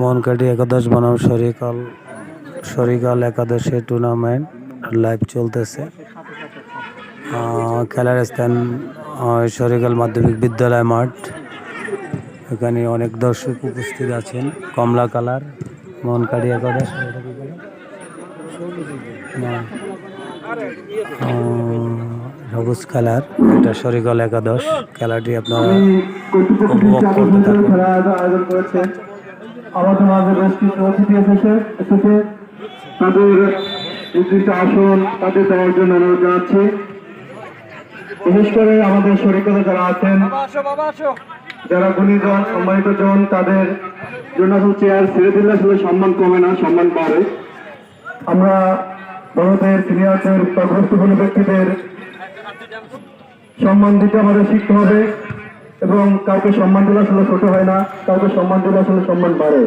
মনকাটি একাদশ বনাম শরিকাল শরিকাল একাদশে টুর্নামেন্ট লাইভ চলতেছে। খেলার স্থান আহ, শরিকাল মাধ্যমিক বিদ্যালয় মাঠ। এখানে অনেক দর্শক উপস্থিত আছেন। কমলা কালার মনকাটি একাদশ? সবুজ কালার এটা শরিকাল একাদশ। খেলাটি আপনারা উপভোগ করতে আমাদের মাঝে বেশ কিছু অতিথি এসেছে এসেছে। তাদের নির্দিষ্ট আসন তাদের দেওয়ার জন্য অনুরোধ জানাচ্ছি। বিশেষ করে আমাদের শরীরে যারা আছেন যারা গুণীজন সম্মানিত জন তাদের জন্য চেয়ার ছেড়ে দিলে আসলে সম্মান কমে না সম্মান বাড়ে। আমরা বড়দের সিনিয়রদের বা গুরুত্বপূর্ণ ব্যক্তিদের সম্মান দিতে আমাদের শিখতে হবে। এবং কাউকে সম্মান দিলে আসলে ছোট হয় না কাউকে সম্মান দিলে আসলে সম্মান বাড়ে।